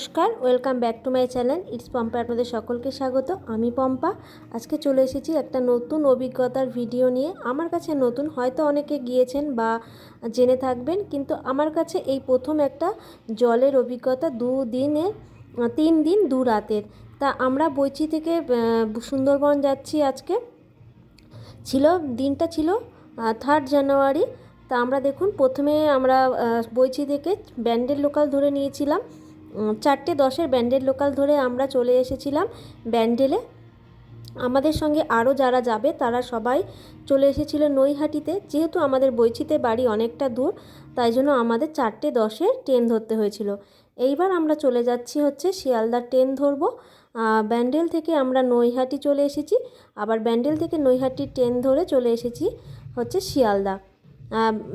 নমস্কার welcome back to my channel it's Pompa আপনাদের সকলকে স্বাগত। আমি পম্পা। আজকে চলে এসেছি একটা নতুন অভিজ্ঞতার ভিডিও নিয়ে। আমার কাছে নতুন, হয়তো অনেকে গিয়েছেন বা জেনে থাকবেন, কিন্তু আমার কাছে এই প্রথম একটা জলের অভিজ্ঞতা দু দিনে তিন দিন, দু রাতের। তা আমরা বইচি থেকে সুন্দরবন যাচ্ছি আজকে। ছিল, দিনটা ছিল থার্ড জানুয়ারি তা আমরা দেখুন, প্রথমে আমরা বইচি থেকে ব্যান্ডেল লোকাল ধরে নিয়েছিলাম। চারটে দশের ব্যান্ডেল লোকাল ধরে আমরা চলে এসেছিলাম ব্যান্ডেলে। আমাদের সঙ্গে আরও যারা যাবে, তারা সবাই চলে এসেছিল নৈহাটিতে। যেহেতু আমাদের বইচিতে বাড়ি অনেকটা দূর, তাই জন্য আমাদের চারটে দশের ট্রেন ধরতে হয়েছিল। এইবার আমরা চলে যাচ্ছি হচ্ছে শিয়ালদার ট্রেন ধরবো। ব্যান্ডেল থেকে আমরা নৈহাটি চলে এসেছি, আবার ব্যান্ডেল থেকে নৈহাটি ট্রেন ধরে চলে এসেছি হচ্ছে শিয়ালদা।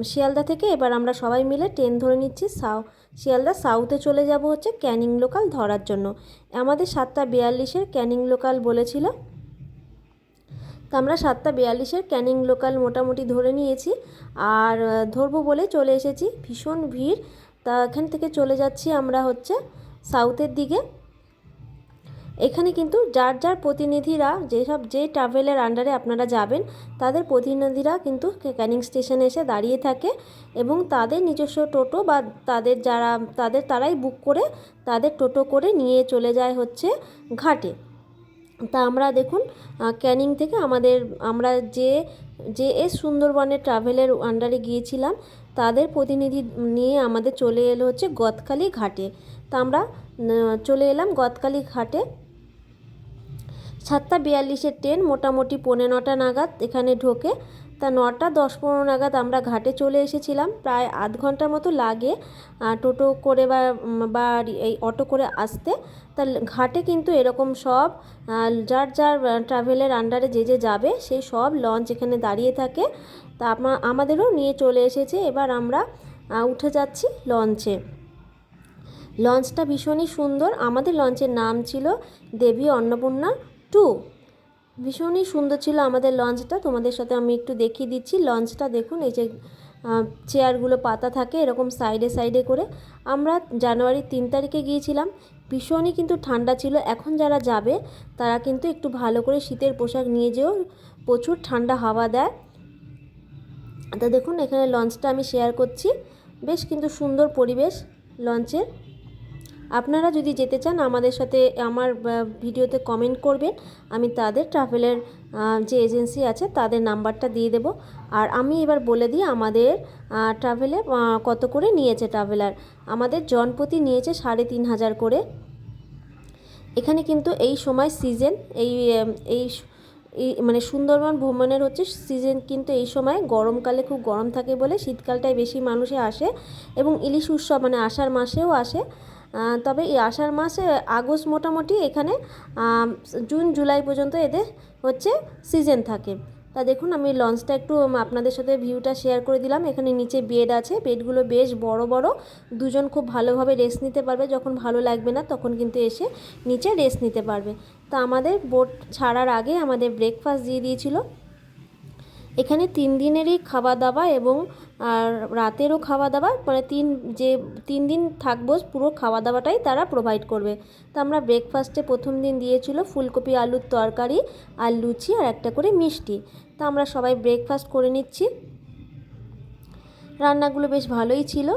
শিয়ালদা থেকে এবার আমরা সবাই মিলে ট্রেন ধরে নিচ্ছি সাউ শিয়ালদা সাউথে চলে যাব হচ্ছে ক্যানিং লোকাল ধরার জন্য। আমাদের সাতটা বিয়াল্লিশের ক্যানিং লোকাল বলেছিল। তা আমরা সাতটা বিয়াল্লিশের ক্যানিং লোকাল মোটামুটি ধরে নিয়েছি। আর ধরবো বলে চলে এসেছি। ভীষণ ভিড়। তা এখান থেকে চলে যাচ্ছি আমরা হচ্ছে সাউথের দিকে। এখানে কিন্তু যার যার প্রতিনিধিরা যেসব যে ট্রাভেলের আন্ডারে আপনারা যাবেন, তাদের প্রতিনিধিরা কিন্তু ক্যানিং স্টেশনে এসে দাঁড়িয়ে থাকে এবং তাদের নিজস্ব টোটো বা তাদের যারা, তাদের তারাই বুক করে তাদের টোটো করে নিয়ে চলে যায় হচ্ছে ঘাটে। তা আমরা দেখুন ক্যানিং থেকে আমাদের, আমরা যে যে এস সুন্দরবনের ট্রাভেলের আন্ডারে গিয়েছিলাম, তাদের প্রতিনিধি নিয়ে আমাদের চলে এলো হচ্ছে গদখালি ঘাটে। তা আমরা চলে এলাম গদখালি ঘাটে। সাতটা বিয়াল্লিশের ট্রেন মোটামুটি পৌনে নটা নাগাদ এখানে ঢোকে। তা নটা দশ পনেরো নাগাদ আমরা ঘাটে চলে এসেছিলাম। প্রায় আধ ঘণ্টার মতো লাগে টোটো করে বা বা এই অটো করে আসতে। তা ঘাটে কিন্তু এরকম সব যার যার ট্রাভেলের আন্ডারে যে যে যাবে সেই সব লঞ্চ এখানে দাঁড়িয়ে থাকে। তা আমাদেরও নিয়ে চলে এসেছে। এবার আমরা উঠে যাচ্ছি লঞ্চে। লঞ্চটা ভীষণই সুন্দর। আমাদের লঞ্চের নাম ছিল দেবী অন্নপূর্ণা। টু ভীষণই সুন্দর ছিল আমাদের লঞ্চটা। তোমাদের সাথে আমি একটু দেখিয়ে দিচ্ছি। লঞ্চটা দেখুন, এই যে চেয়ারগুলো, পাতা থাকে এরকম সাইডে সাইডে করে। আমরা জানুয়ারি তিন তারিখে গিয়েছিলাম। ভীষণই কিন্তু ঠান্ডা ছিল। এখন যারা যাবে, তারা কিন্তু একটু ভালো করে শীতের পোশাক নিয়ে যেও। প্রচুর ঠান্ডা হাওয়া দেয়। তা দেখুন, এখানে লঞ্চটা আমি শেয়ার করছি। বেশ কিন্তু সুন্দর পরিবেশ লঞ্চের। আপনারা যদি যেতে চান, আমাদের সাথে আমার ভিডিওতে কমেন্ট করবেন। আমি তাদের ট্রাভেলের যে এজেন্সি আছে, তাদের নাম্বারটা দিয়ে দেব। আর আমি এবার বলে দিই, আমাদের ট্রাভেলে কত করে নিয়েছে ট্রাভেলার আমাদের জনপ্রতি নিয়েছে সাড়ে তিন হাজার করে। এখানে কিন্তু এই সময় সিজন এই এই মানে সুন্দরবন ভ্রমণের হচ্ছে সিজন কিন্তু এই সময় গরমকালে খুব গরম থাকে বলে শীতকালটায় বেশি মানুষে আসে এবং ইলিশ উৎসব মানে আষাঢ় মাসেও আসে। তবে এই আষাঢ় মাসে আগস্ট মোটামুটি এখানে জুন, জুলাই পর্যন্ত এদের হচ্ছে সিজন থাকে। তা দেখুন, আমি লঞ্চটা একটু আপনাদের সাথে ভিউটা শেয়ার করে দিলাম। এখানে নিচে বেড আছে। বেডগুলো বেশ বড় বড়। দুজন খুব ভালোভাবে রেস্ট নিতে পারবে। যখন ভালো লাগবে না, তখন কিন্তু এসে নিচে রেস্ট নিতে পারবে। তা আমাদের বোট ছাড়ার আগে আমাদের ব্রেকফাস্ট দিয়ে দিয়েছিল। এখানে তিন দিনেরই খাওয়া দাওয়া এবং আর রাতেরও খাওয়া দাওয়া মানে তিন, যে তিন দিন থাকব পুরো খাওয়া দাওয়াটাই তারা প্রোভাইড করবে। তো আমরা ব্রেকফাস্টে প্রথম দিন দিয়েছিল ফুলকপি, আলুর তরকারি, আর লুচি, আর একটা করে মিষ্টি। তা আমরা সবাই ব্রেকফাস্ট করে নিচ্ছি। রান্নাগুলো বেশ ভালোই ছিল।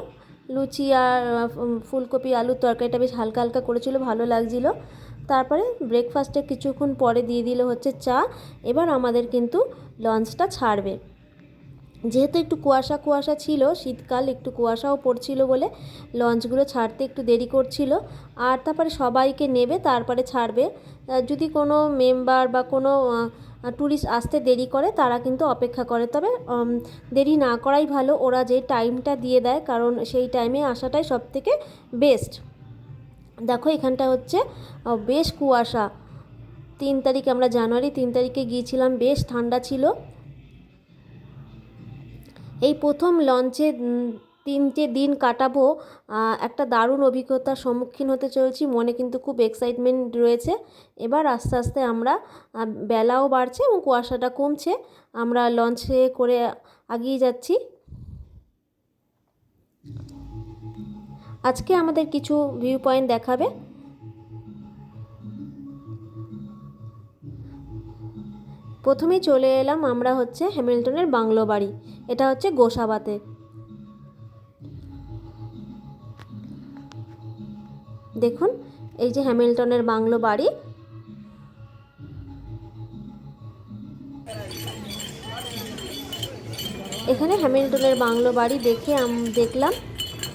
লুচি আর ফুলকপি, আলুর তরকারিটা বেশ হালকা হালকা করেছিল, ভালো লাগছিল। তারপরে ব্রেকফাস্টে কিছুক্ষণ পরে দিয়ে দিল হচ্ছে চা। এবার আমাদের কিন্তু লঞ্চটা ছাড়বে। যেহেতু একটু কুয়াশা কুয়াশা ছিল, শীতকাল একটু কুয়াশাও পড়ছিল বলে লঞ্চগুলো ছাড়তে একটু দেরি করছিল। আর তারপরে সবাইকে নেবে, তারপরে ছাড়বে। যদি কোনো মেম্বার বা কোনো ট্যুরিস্ট আসতে দেরি করে, তারা কিন্তু অপেক্ষা করে। তবে দেরি না করাই ভালো। ওরা যে টাইমটা দিয়ে দেয়, কারণ সেই টাইমে আসাটাই সব থেকে বেস্ট। দেখো, এখানটা হচ্ছে বেশ কুয়াশা। তিন তারিখ আমরা জানুয়ারি, তিন তারিখে গিয়েছিলাম, বেশ ঠান্ডা ছিল। এই প্রথম লঞ্চে তিনটে দিন কাটাবো একটা দারুণ অভিজ্ঞতার সম্মুখীন হতে চলেছি, মনে কিন্তু খুব এক্সাইটমেন্ট রয়েছে। এবার আস্তে আস্তে আমরা বেলাও বাড়ছে এবং কুয়াশাটা কমছে, আমরা লঞ্চে করে এগিয়ে যাচ্ছি। আজকে আমাদের কিছু ভিউ পয়েন্ট দেখাবে। প্রথমেই চলে এলাম আমরা হচ্ছে হ্যামিল্টনের বাংলো বাড়ি। এটা হচ্ছে গোসাবাতে। দেখুন, এই যে হ্যামিল্টনের বাংলো বাড়ি। এখানে হ্যামিল্টনের বাংলো বাড়ি দেখে দেখলাম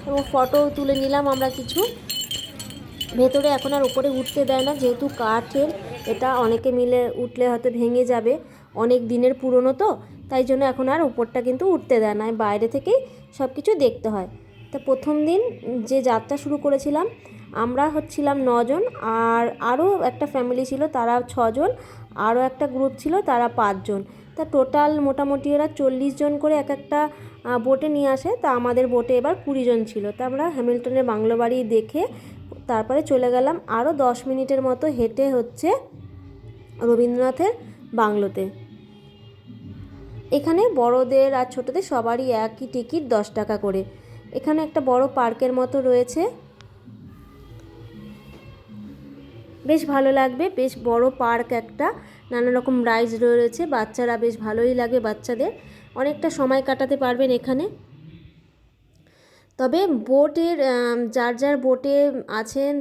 এবং ফটো তুলে নিলাম আমরা কিছু। ভেতরে এখন আর উপরে উঠতে দেয় না, যেহেতু কাঠের এটা অনেকে মিলে উঠলে হয়তো ভেঙে যাবে। অনেক দিনের পুরনো তো, তাই জন্য এখন আর উপরটা কিন্তু উঠতে দেয় না বাইরে থেকেই সব কিছু দেখতে হয়। তা প্রথম দিন যে যাত্রা শুরু করেছিলাম, আমরা হচ্ছিলাম নজন আর আরও একটা ফ্যামিলি ছিল, তারা ছজন, আরও একটা গ্রুপ ছিল, তারা পাঁচজন। তা টোটাল মোটামুটি এরা চল্লিশ জন করে এক একটা বোটে নিয়ে আসে। তা আমাদের বোটে এবার কুড়ি জন ছিল। তা আমরা হ্যামিল্টনের বাংলো বাড়ি দেখে তারপরে চলে গেলাম আরও দশ মিনিটের মতো হেঁটে হচ্ছে রবীন্দ্রনাথের বাংলোতে। এখানে বড়দের আর ছোটদের সবারই একই টিকিট দশ টাকা করে। এখানে একটা বড় পার্কের মতো রয়েছে। বেশ ভালো লাগবে, বেশ বড় পার্ক একটা, নানা রকম রাইডস রয়েছে, বাচ্চারা বেশ ভালোই লাগে বাচ্চাদের। অনেকটা সময় কাটাতে পারবেন এখানে। তবে বোটের যার যার বোটে আছেন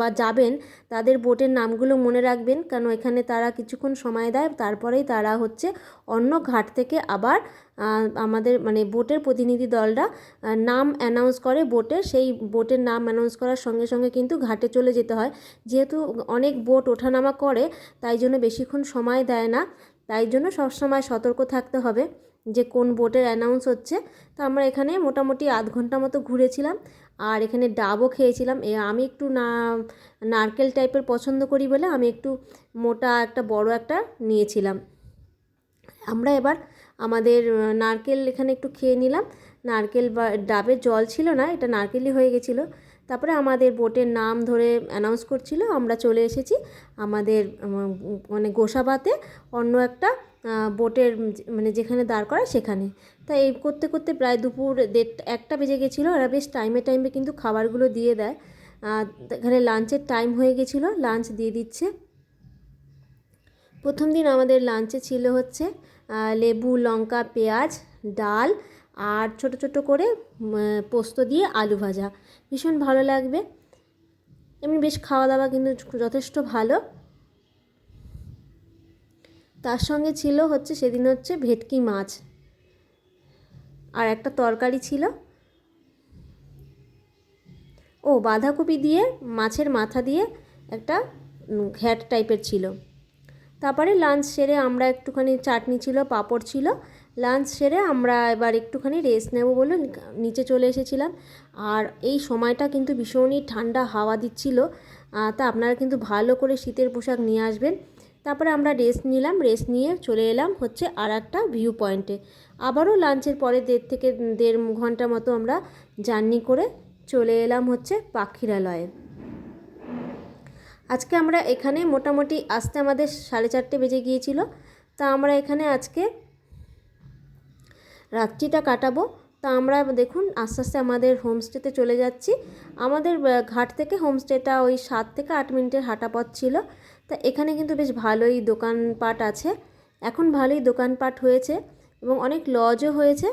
বা যাবেন, তাদের বোটের নামগুলো মনে রাখবেন। কারণ এখানে তারা কিছুক্ষণ সময় দেয়, তারপরেই তারা হচ্ছে অন্য ঘাট থেকে আবার আমাদের মানে বোটের প্রতিনিধি দলরা নাম অ্যানাউন্স করে বোটের সেই বোটের নাম অ্যানাউন্স করার সঙ্গে সঙ্গে কিন্তু ঘাটে চলে যেতে হয়। যেহেতু অনেক বোট ওঠানামা করে, তাই জন্য বেশিক্ষণ সময় দেয় না। তাই জন্য সবসময় সতর্ক থাকতে হবে। যে কোন বোটের অ্যানাউন্স হচ্ছে, তো আমরা এখানে মোটামুটি আধ ঘণ্টা মতো ঘুরেছিলাম। আর এখানে ডাবও খেয়েছিলাম। এ, আমি একটু না, নারকেল টাইপের পছন্দ করি বলে আমি একটু মোটা একটা, বড় একটা নিয়েছিলাম। আমরা এবার আমাদের নারকেল এখানে একটু খেয়ে নিলাম। নারকেল বা ডাবের জল ছিল না, এটা নারকেলই হয়ে গেছিল। তারপরে আমাদের বোটের নাম ধরে অ্যানাউন্স করছিল, আমরা চলে এসেছি আমাদের মানে গোসাবাতে অন্য একটা বোটের মানে যেখানে দাঁড় করা সেখানে। তাই এই করতে করতে প্রায় দুপুর দেড়টা একটা বেজে গেছিল ওরা বেশ টাইমে টাইমে কিন্তু খাবারগুলো দিয়ে দেয়। এখানে লাঞ্চের টাইম হয়ে গেছিল লাঞ্চ দিয়ে দিচ্ছে। প্রথম দিন আমাদের লাঞ্চে ছিল হচ্ছে লেবু, লঙ্কা, পেঁয়াজ, ডাল, আর ছোট ছোট করে পোস্ত দিয়ে আলু ভাজা। ভীষণ ভালো লাগবে। এমনি বেশ খাওয়া দাওয়া কিন্তু যথেষ্ট ভালো। তার সঙ্গে ছিল হচ্ছে সেদিন হচ্ছে ভেটকি মাছ। আর একটা তরকারি ছিল। ও, বাঁধাকপি দিয়ে, মাছের মাথা দিয়ে একটা ঘ্যাট টাইপের ছিল। তারপরে লাঞ্চ সেরে আমরা একটুখানি চাটনি ছিল, পাঁপড় ছিল। লাঞ্চ সেরে আমরা এবার একটুখানি রেস্ট নেব বলে নিচে চলে এসেছিলাম। আর এই সময়টা কিন্তু ভীষণই ঠান্ডা হাওয়া দিচ্ছিল। তা আপনারা কিন্তু ভালো করে শীতের পোশাক নিয়ে আসবেন। তারপরে আমরা রেস্ট নিলাম রেস্ট নিয়ে চলে এলাম হচ্ছে আর একটা ভিউ পয়েন্টে আবারও লাঞ্চের পরে দেড় থেকে দেড় ঘণ্টা মতো আমরা জার্নি করে চলে এলাম হচ্ছে পাখিরালয়ে। আজকে আমরা এখানে মোটামুটি আসতে আমাদের সাড়ে চারটে বেজে গিয়েছিল। তা আমরা এখানে আজকে রাত্রিটা কাটাবো। তা আমরা দেখুন আস্তে আস্তে আমাদের হোমস্টেতে চলে যাচ্ছি। আমাদের ঘাট থেকে হোমস্টেটা ওই সাত থেকে আট মিনিটের হাঁটা পথ ছিল। তা এখানে কিন্তু বেশ ভালোই দোকানপাট আছে। এখন ভালোই দোকানপাট হয়েছে এবং অনেক লজও হয়েছে।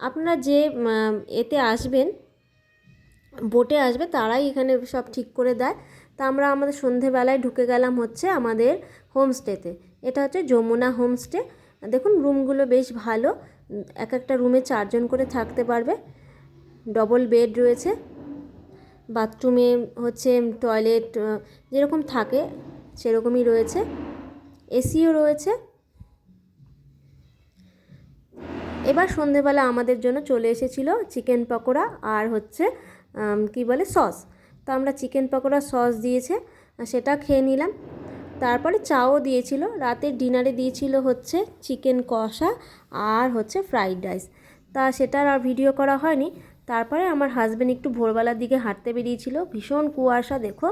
আপনারা যে এতে আসবেন বোটে আসবে, তারাই এখানে সব ঠিক করে দেয়। তা আমরা আমাদের সন্ধেবেলায় ঢুকে গেলাম হচ্ছে আমাদের হোমস্টেতে এটা হচ্ছে যমুনা হোমস্টে দেখুন রুমগুলো বেশ ভালো। এক একটা রুমে চারজন করে থাকতে পারবে। ডবল বেড রয়েছে। বাথরুমে হচ্ছে টয়লেট যেরকম থাকে। সেরকমই রয়েছে। এসিও রয়েছে। এবার সন্ধেবেলা আমাদের জন্য চলে এসেছিল চিকেন পকোড়া আর হচ্ছে কি বলে, সস। তো আমরা চিকেন পকোড়া সস দিয়েছে, সেটা খেয়ে নিলাম। তারপরে চাও দিয়েছিল, রাতের ডিনারে দিয়েছিল হচ্ছে চিকেন কষা আর হচ্ছে ফ্রাইড রাইস। তা সেটার আর ভিডিও করা হয়নি। তারপরে আমার হাজব্যান্ড একটু ভোরবেলার দিকে হাঁটতে বেরিয়েছিল। ভীষণ কুয়াশা, দেখো,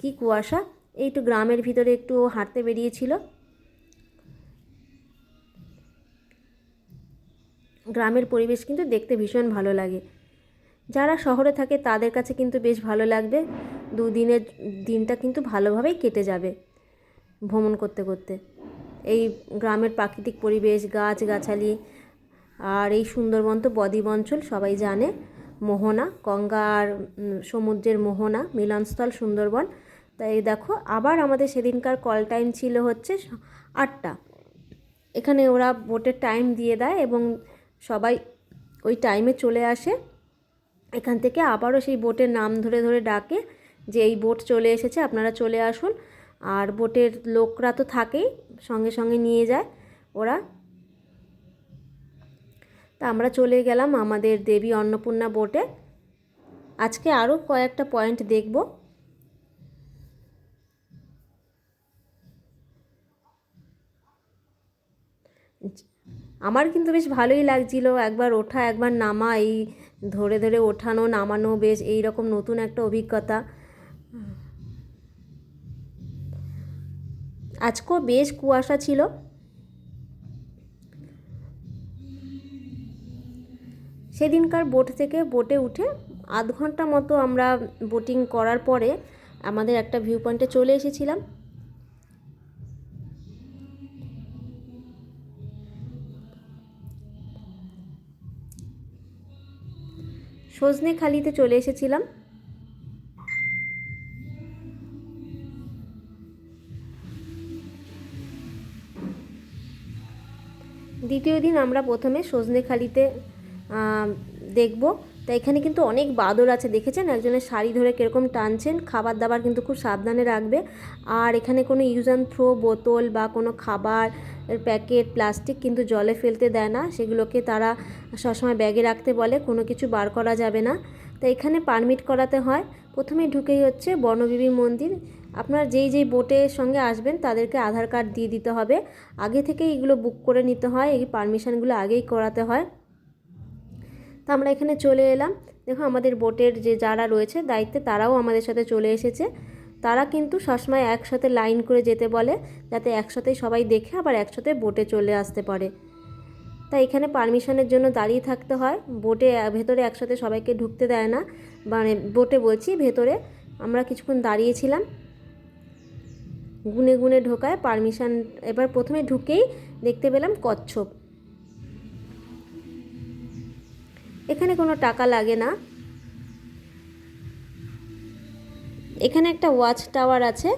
কি কুয়াশা। এই একটু গ্রামের ভিতরে একটু হাঁটতে বেরিয়েছিল। গ্রামের পরিবেশ কিন্তু দেখতে ভীষণ ভালো লাগে। যারা শহরে থাকে তাদের কাছে কিন্তু বেশ ভালো লাগবে। দুদিনের দিনটা কিন্তু ভালোভাবেই কেটে যাবে ভ্রমণ করতে করতে। এই গ্রামের প্রাকৃতিক পরিবেশ, গাছগাছালি আর এই সুন্দরবন তো বদ্বীপ অঞ্চল, সবাই জানে। মোহনা, গঙ্গা আর সমুদ্রের মোহনা, মিলনস্থল, সুন্দরবন তাই দেখো, আবার আমাদের সেদিনকার কল টাইম ছিল হচ্ছে আটটা। এখানে ওরা বোটের টাইম দিয়ে দেয় এবং সবাই ওই টাইমে চলে আসে। এখান থেকে আবারও সেই বোটের নাম ধরে ধরে ডাকে যে এই বোট চলে এসেছে, আপনারা চলে আসুন। আর বোটের লোকরা তো থাকেই, সঙ্গে সঙ্গে নিয়ে যায় ওরা। তা আমরা চলে গেলাম আমাদের দেবী অন্নপূর্ণা বোটে আজকে আরও কয়েকটা পয়েন্ট দেখব। আমার কিন্তু বেশ ভালোই লাগছিল। একবার ওঠা, একবার নামা, এই ধরে ধরে ওঠানো, নামানো বেশ এই রকম নতুন একটা অভিজ্ঞতা। আজকেও বেশ কুয়াশা ছিল। সেদিনকার বোট থেকে বোটে উঠে আধ ঘণ্টা মতো আমরা বোটিং করার পরে আমাদের একটা ভিউ পয়েন্টে চলে এসেছিলাম। সজনেখালিতে চলে এসেছিলাম। দ্বিতীয় দিন আমরা প্রথমে সজনেখালিতে দেখব। তা এখানে কিন্তু অনেক বাদর আছে, দেখেছেন? একজনের শাড়ি ধরে কীরকম টানছেন খাবার দাবার কিন্তু খুব সাবধানে রাখবে। আর এখানে কোনো ইউজ অ্যান্ড থ্রো বোতল বা কোনো খাবার প্যাকেট, প্লাস্টিক কিন্তু জলে ফেলতে দেয় না। সেগুলোকে তারা সবসময় ব্যাগে রাখতে বলে, কোনো কিছু বার করা যাবে না। তো এখানে পারমিট করাতে হয়। প্রথমে ঢুকেই হচ্ছে বনবিবি মন্দির। আপনার যেই যেই বোটের সঙ্গে আসবেন, তাদেরকে আধার কার্ড দিয়ে দিতে হবে। আগে থেকেই এগুলো বুক করে নিতে হয়, এই পারমিশনগুলো আগেই করাতে হয়। তো আমরা এখানে চলে এলাম। দেখো আমাদের বোটের যে যারা রয়েছে দায়িত্বে তারাও আমাদের সাথে চলে এসেছে। তারা কিন্তু সবসময় একসাথে লাইন করে যেতে বলে, যাতে একসাথে সবাই দেখে আবার একসাথে বোটে চলে আসতে পারে। তাই এখানে পারমিশনের জন্য দাঁড়িয়ে থাকতে হয়। বোটে, ভেতরে একসাথে সবাইকে ঢুকতে দেয় না। মানে বোটে বলছি, ভেতরে আমরা কিছুক্ষণ দাঁড়িয়েছিলাম। গুনে গুনে ঢোকায় পারমিশন, এবার প্রথমে ঢুকেই দেখতে পেলাম কচ্ছপ। এখানে কোনো টাকা লাগে না। এখানে একটা ওয়াচ টাওয়ার আছে।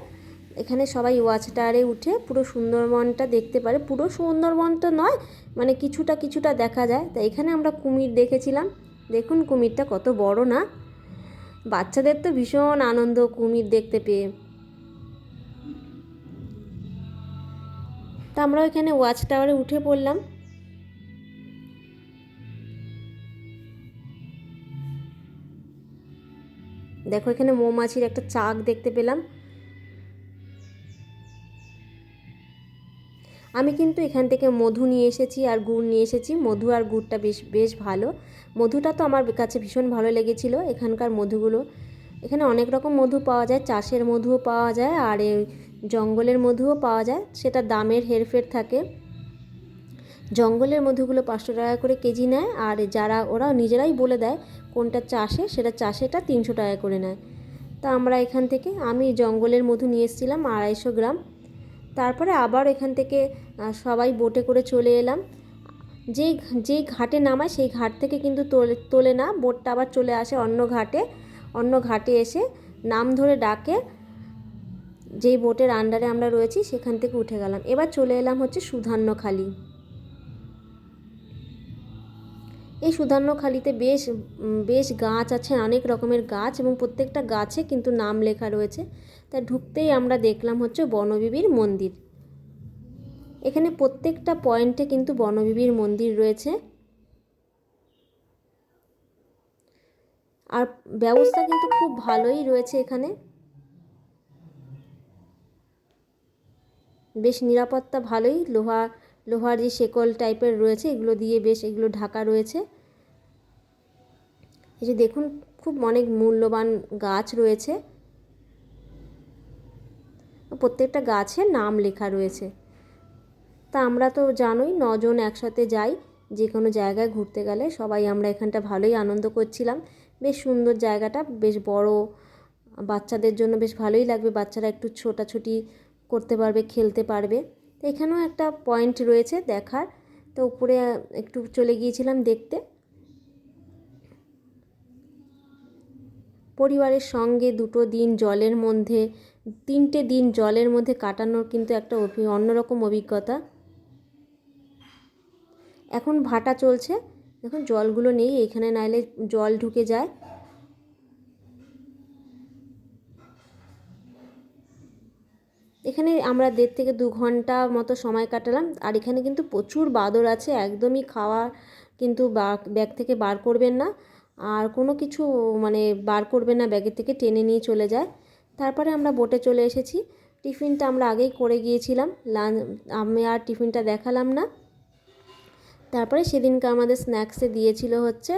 এখানে সবাই ওয়াচ টাওয়ারে উঠে পুরো সুন্দরবনটা দেখতে পারে। পুরো সুন্দরবন তো নয় মানে কিছুটা কিছুটা দেখা যায়। তা এখানে আমরা কুমির দেখেছিলাম। দেখুন কুমিরটা কত বড় না। বাচ্চাদের তো ভীষণ আনন্দ কুমির দেখতে পেয়ে। তা আমরা এখানে ওয়াচ টাওয়ারে উঠে পড়লাম। দেখো, এখানে মৌমাছির একটা চাক দেখতে পেলাম। আমি কিন্তু এখান থেকে মধু নিয়ে এসেছি আর গুড় নিয়ে এসেছি। মধু আর গুড়টা বেশ বেশ ভালো। মধুটা তো আমার কাছে ভীষণ ভালো লেগেছিলো এখানকার মধুগুলো। এখানে অনেক রকম মধু পাওয়া যায়, চাষের মধুও পাওয়া যায় আর জঙ্গলের মধুও পাওয়া যায়। সেটা দামের হেরফের থাকে। জঙ্গলের মধুগুলো পাঁচশো টাকা করে কেজি নেয় আর যারা ওরা নিজেরাই বলে দেয় কোনটা চাষে, সেটা চাষেটা তিনশো টাকা করে নেয়। তা আমরা এখান থেকে, আমি জঙ্গলের মধু নিয়ে এসেছিলাম আড়াইশো গ্রাম। তারপরে আবার এখান থেকে সবাই বোটে করে চলে এলাম। যেই যেই ঘাটে নামায় সেই ঘাট থেকে কিন্তু তোলে তোলে না, বোটটা আবার চলে আসে অন্য ঘাটে। অন্য ঘাটে এসে নাম ধরে ডাকে, যেই বোটের আন্ডারে আমরা রয়েছি, সেখান থেকে উঠে গেলাম। এবার চলে এলাম হচ্ছে সুধান্যখালি। এই সুধান্যখালিতে বেশ বেশ গাছ আছে, অনেক রকমের গাছ এবং প্রত্যেকটা গাছে কিন্তু নাম লেখা রয়েছে। তা ঢুকতেই আমরা দেখলাম হচ্ছে বনবিবির মন্দির। এখানে প্রত্যেকটা পয়েন্টে কিন্তু বনবিবির মন্দির রয়েছে। আর ব্যবস্থা কিন্তু খুব ভালোই রয়েছে এখানে। বেশ নিরাপত্তা ভালোই, লোহা লোহার যে শেকল টাইপের রয়েছে, এগুলো দিয়ে বেশ এগুলো ঢাকা রয়েছে। এই যে দেখুন, খুব অনেক মূল্যবান গাছ রয়েছে। প্রত্যেকটা গাছের নাম লেখা রয়েছে। তা আমরা তো জানোই, নজন একসাথে যাই যে কোনো জায়গায় ঘুরতে গেলে সবাই আমরা এখানটা ভালোই আনন্দ করছিলাম। বেশ সুন্দর জায়গাটা, বেশ বড়, বাচ্চাদের জন্য বেশ ভালোই লাগবে, বাচ্চারা একটু ছোটাছুটি করতে পারবে, খেলতে পারবে। তো এখানেও একটা পয়েন্ট রয়েছে দেখার। তো উপরে একটু চলে গিয়েছিলাম দেখতে। পরিবারের সঙ্গে দুটো দিন জলের মধ্যে, তিনটে দিন জলের মধ্যে কাটানোর কিন্তু একটা অভি, অন্যরকম অভিজ্ঞতা। এখন ভাটা চলছে। দেখুন, জলগুলো নেই, এখানে নাইলে জল ঢুকে যায়। এখানে আমরা দেড় থেকে দু ঘণ্টা মতো সময় কাটালাম। আর এখানে কিন্তু প্রচুর বাদর আছে, একদমই খাওয়া কিন্তু ব্যাগ থেকে বার করবেন না। আর কোনো কিছু মানে বার করবেন না, ব্যাগের থেকে টেনে নিয়ে চলে যায়। তারপরে আমরা বোটে চলে এসেছি। টিফিনটা আমরা আগেই করে গিয়েছিলাম। লাঞ্চ, আমি আর টিফিনটা দেখালাম না। তারপরে সেদিনকে আমাদের স্ন্যাক্সে দিয়েছিল হচ্ছে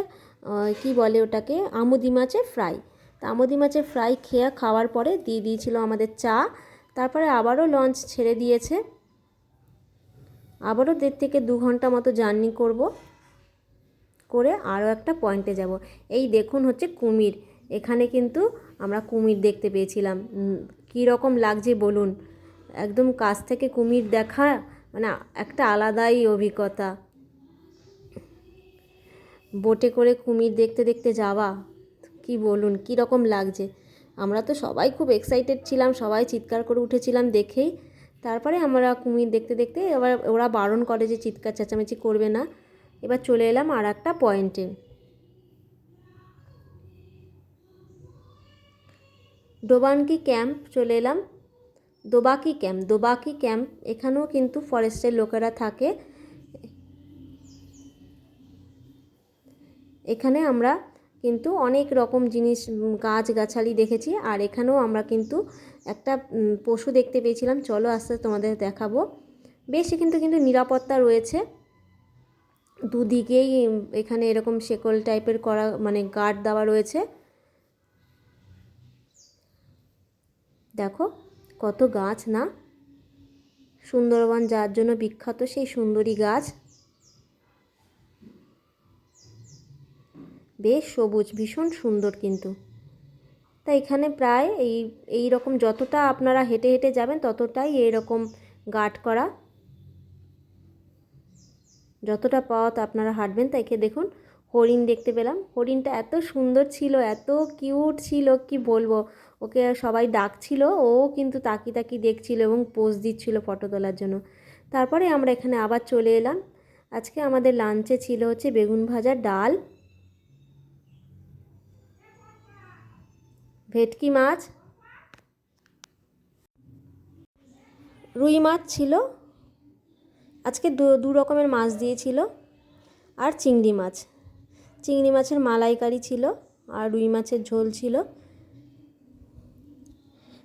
কি বলে ওটাকে? আমুদি মাছের ফ্রাই। তা আমুদি মাছের ফ্রাই খেয়ে খাওয়ার পরে দিয়ে দিয়েছিল আমাদের চা। তারপরে আবারও লঞ্চ ছেড়ে দিয়েছে। আবারও দেড় থেকে দু ঘণ্টা মতো জার্নি করব। করে আরও একটা পয়েন্টে যাব। এই দেখুন হচ্ছে কুমির। এখানে কিন্তু আমরা কুমির দেখতে পেয়েছিলাম। কী রকম লাগছে বলুন? একদম কাছ থেকে কুমির দেখা মানে একটা আলাদাই অভিজ্ঞতা। বোটে করে কুমির দেখতে দেখতে যাওয়া, কি বলুন? কী রকম লাগছে? আমরা তো সবাই খুব এক্সাইটেড ছিলাম, সবাই চিৎকার করে উঠেছিলাম দেখেই। তারপরে আমরা কুমির দেখতে দেখতে এবার ওরা বারণ করে যে চিৎকার চেঁচামেচি করবে না। এবার চলে এলাম আর একটা পয়েন্টে ডোবানকি ক্যাম্প চলে এলাম। দোবাকি ক্যাম্প দোবাকি ক্যাম্প এখানেও কিন্তু ফরেস্টের লোকেরা থাকে। এখানে আমরা কিন্তু অনেক রকম জিনিস গাছ গাছালি দেখেছি। আর এখানেও আমরা কিন্তু একটা পশু দেখতে পেয়েছিলাম। চলো আস্তে তোমাদের দেখাবো। বেশ কিন্তু কিন্তু নিরাপত্তা রয়েছে। দুদিকেই এখানে এরকম শেকল টাইপের করা মানে গার্ড দেওয়া রয়েছে। দেখো, কত গাছ না? সুন্দরবন যার জন্য বিখ্যাত সেই সুন্দরী গাছ। বেশ সবুজ, ভীষণ সুন্দর কিন্তু। তা এখানে প্রায় এই এই রকম যতটা আপনারা হেঁটে হেঁটে যাবেন ততটাই এরকম গার্ড করা। যতটা পথ আপনারা হাঁটবেন তাইকে দেখুন, হরিণ দেখতে পেলাম। হরিণটা এত সুন্দর ছিল, এত কিউট ছিল, কি বলব? ওকে সবাই ডাকছিল, ও কিন্তু তাকি তাকি দেখছিল এবং পোজ দিচ্ছিল ফটো তোলার জন্য। তারপরে আমরা এখানে আবার চলে এলাম। আজকে আমাদের লাঞ্চে ছিল হচ্ছে বেগুন ভাজা ডাল। ভেটকি মাছ। রুই মাছ ছিল। আজকে দু রকমের মাছ দিয়েছিল। আর চিংড়ি মাছ। চিংড়ি মাছের মালাইকারি ছিল আর রুই মাছের ঝোল ছিল।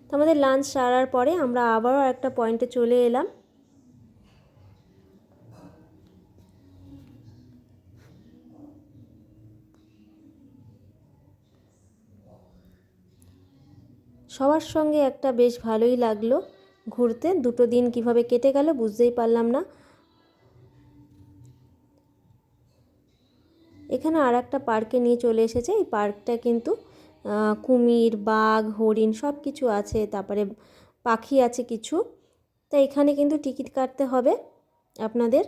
তো আমাদের লাঞ্চ সারার পরে আমরা আবারও একটা পয়েন্টে চলে এলাম। সবার সঙ্গে একটা বেশ ভালোই লাগল ঘুরতে। দুটো দিন কীভাবে কেটে গেল বুঝতেই পারলাম না। এখানে আর একটা পার্কে নিয়ে চলে এসেছে। এই পার্কটা কিন্তু কুমির, বাঘ, হরিণ সব কিছু আছে, তারপরে পাখি আছে কিছু। তা এখানে কিন্তু টিকিট কাটতে হবে আপনাদের।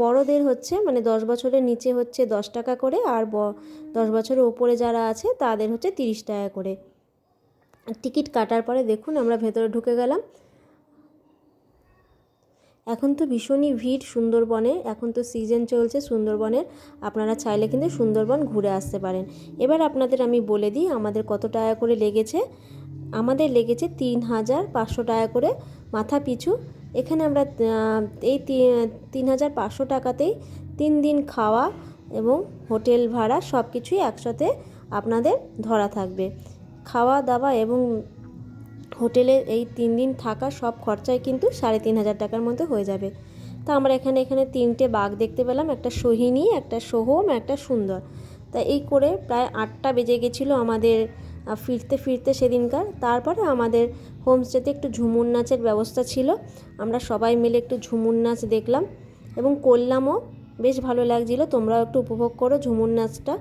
বড়দের হচ্ছে মানে দশ বছরের নিচে হচ্ছে দশ টাকা করে, আর দশ বছরের ওপরে যারা আছে তাদের হচ্ছে তিরিশ টাকা করে। টিকিট কাটার পরে দেখুন আমরা ভেতরে ঢুকে গেলাম। এখন তো ভীষণই ভিড় সুন্দরবনে, এখন তো সিজন চলছে সুন্দরবনের। আপনারা চাইলে কিন্তু সুন্দরবন ঘুরে আসতে পারেন। এবার আপনাদের আমি বলে দিই, আমাদের কত টাকা করে লেগেছে? আমাদের লেগেছে তিন হাজার পাঁচশো টাকা করে মাথা পিছু। এখানে আমরা এই তিন হাজার পাঁচশো টাকাতেই তিন দিন খাওয়া এবং হোটেল ভাড়া সব কিছুই একসাথে আপনাদের ধরা থাকবে। খাওয়া দাওয়া এবং হোটেলে এই তিন দিন থাকা সব খরচাই কিন্তু সাড়ে তিন হাজার টাকার মধ্যে হয়ে যাবে। তা আমরা এখানে এখানে তিনটে বাঘ দেখতে পেলাম, একটা সোহিনী, একটা সোহম, একটা সুন্দর। তা এই করে প্রায় আটটা বেজে গেছিল আমাদের ফিরতে ফিরতে সেদিনকার। তারপরে আমাদের হোমস্টেতে একটু ঝুমুর নাচের ব্যবস্থা ছিল। আমরা সবাই মিলে একটু ঝুমুর নাচ দেখলাম এবং করলামও। বেশ ভালো লাগছিল, তোমরাও একটু উপভোগ করো ঝুমুর নাচটা।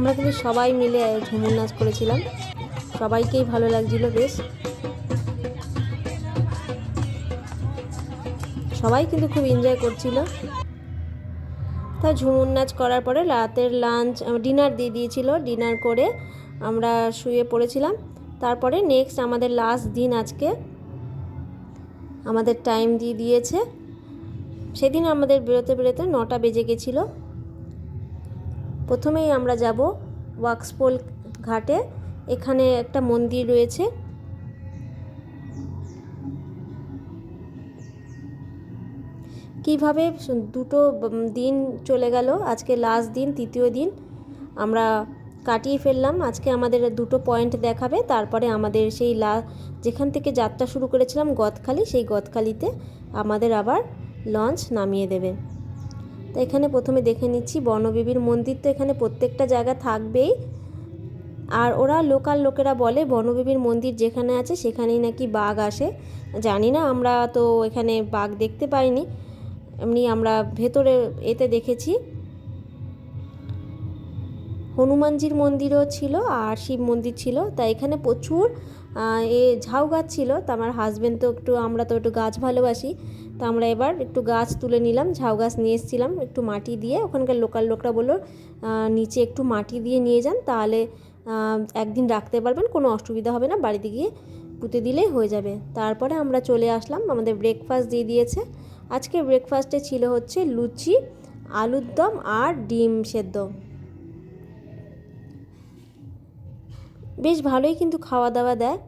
আমরা কিন্তু সবাই মিলে ঝুমুর নাচ করেছিলাম। সবাইকেই ভালো লাগছিল বেশ। সবাই কিন্তু খুব এনজয় করছিল। তা ঝুমুর নাচ করার পরে রাতের লাঞ্চ ডিনার দিয়ে দিয়েছিল। ডিনার করে আমরা শুয়ে পড়েছিলাম। তারপরে নেক্সট আমাদের লাস্ট দিন আজকে আমাদের টাইম দিয়ে দিয়েছে। সেদিন আমাদের বেরোতে বেরোতে নটা বেজে গেছিল। প্রথমেই আমরা যাব ওয়াক্সপোল ঘাটে, এখানে একটা মন্দির রয়েছে। কীভাবে দুটো দিন চলে গেল, আজকে লাস্ট দিন, তৃতীয় দিন, আমরা কাটিয়ে ফেললাম। আজকে আমাদের দুটো পয়েন্ট দেখাবে, তারপরে আমাদের সেই লা, যেখান থেকে যাত্রা শুরু করেছিলাম গদখালি, সেই গদখালিতে আমাদের আবার লঞ্চ নামিয়ে দেবে। তো এখানে প্রথমে দেখে নিচ্ছি বনবিবির মন্দির তো এখানে প্রত্যেকটা জায়গা থাকবেই। আর ওরা লোকাল লোকেরা বলে বনবিবির মন্দির যেখানে আছে সেখানেই নাকি বাঘ আসে। জানি না, আমরা তো এখানে বাঘ দেখতে পাইনি। এমনি আমরা ভেতরে এতে দেখেছি। হনুমানজির মন্দিরও ছিল আর শিব মন্দির ছিল। তা এখানে প্রচুর এ ঝাউ গাছ ছিল, তা আমার হাজব্যান্ড তো একটু, আমরা তো একটু গাছ ভালোবাসি। তো আমরা এবার একটু গাছ তুলে নিলাম, ঝাউ গাছ নিয়ে এসেছিলাম, একটু মাটি দিয়ে। ওখানকার লোকাল লোকরা বলল নিচে একটু মাটি দিয়ে নিয়ে যান, তাহলে একদিন রাখতে পারবেন, কোনো অসুবিধা হবে না, বাড়িতে গিয়ে পুঁতে দিলেই হয়ে যাবে। তারপরে আমরা চলে আসলাম, আমাদের ব্রেকফাস্ট দিয়ে দিয়েছে। আজকে ব্রেকফাস্টে ছিল হচ্ছে লুচি, আলুর দম আর ডিম সেদ্ধ। বেশ ভালোই কিন্তু খাওয়া দাওয়া দেয়।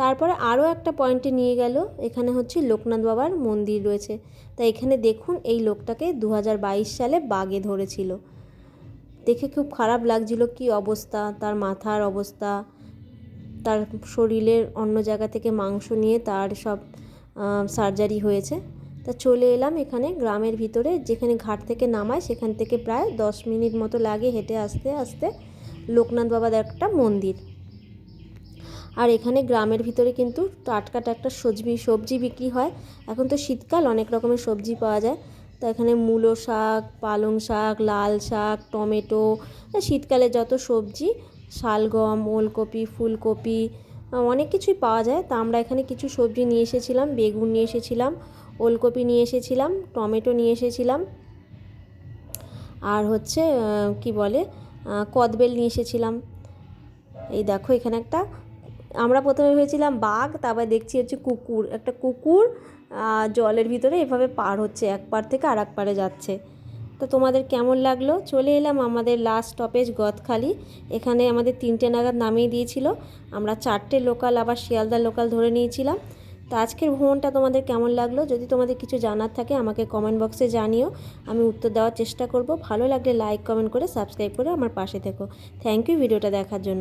তারপরে আরও একটা পয়েন্টে নিয়ে গেল, এখানে হচ্ছে লোকনাথ বাবার মন্দির রয়েছে। তা এখানে দেখুন, এই লোকটাকে দু হাজার বাইশ সালে বাগে ধরেছিল। দেখে খুব খারাপ লাগছিল কি অবস্থা, তার মাথার অবস্থা, তার শরীরের অন্য জায়গা থেকে মাংস নিয়ে তার সব সার্জারি হয়েছে। তা চলে এলাম এখানে গ্রামের ভিতরে, যেখানে ঘাট থেকে নামায়, সেখান থেকে প্রায় দশ মিনিট মতো লাগে হেঁটে আসতে আসতে লোকনাথ বাবার একটা মন্দির। আর এখানে গ্রামের ভিতরে কিন্তু টাটকা টাটকা সবজি সবজি বিক্রি হয়। এখন তো শীতকাল, অনেক রকমের সবজি পাওয়া যায়। তো এখানে মূলো শাক, পালং শাক, লাল শাক, টমেটো শীতকালে যত সবজি, শালগম, ওলকপি, ফুলকপি অনেক কিছুই পাওয়া যায়। তা আমরা এখানে কিছু সবজি নিয়ে এসেছিলাম, বেগুন নিয়ে এসেছিলাম, ওলকপি নিয়ে এসেছিলাম, টমেটো নিয়ে এসেছিলাম। আর হচ্ছে কি বলে কদবেল নিয়ে এসেছিলাম। এই দেখো এখানে একটা আমরা প্রথমে ভেবেছিলাম বাঘ, তারপর দেখছি হচ্ছে কুকুর। একটা কুকুর জলের ভিতরে এভাবে পার হচ্ছে, এক পার থেকে আর এক পারে যাচ্ছে। তো তোমাদের কেমন লাগল? চলে এলাম আমাদের লাস্ট স্টপেজ গদখালি। এখানে আমাদের তিনটে নাগাদ নামিয়ে দিয়েছিল। আমরা চারটে লোকাল আবার শিয়ালদা লোকাল ধরে নিয়েছিলাম। তো আজকের ভ্রমণটা তোমাদের কেমন লাগল? যদি তোমাদের কিছু জানার থাকে, আমাকে কমেন্ট বক্সে জানিও। আমি উত্তর দেওয়ার চেষ্টা করব। ভালো লাগলে লাইক কমেন্ট করে সাবস্ক্রাইব করে আমার পাশে থেকো। থ্যাংক ইউ ভিডিওটা দেখার জন্য।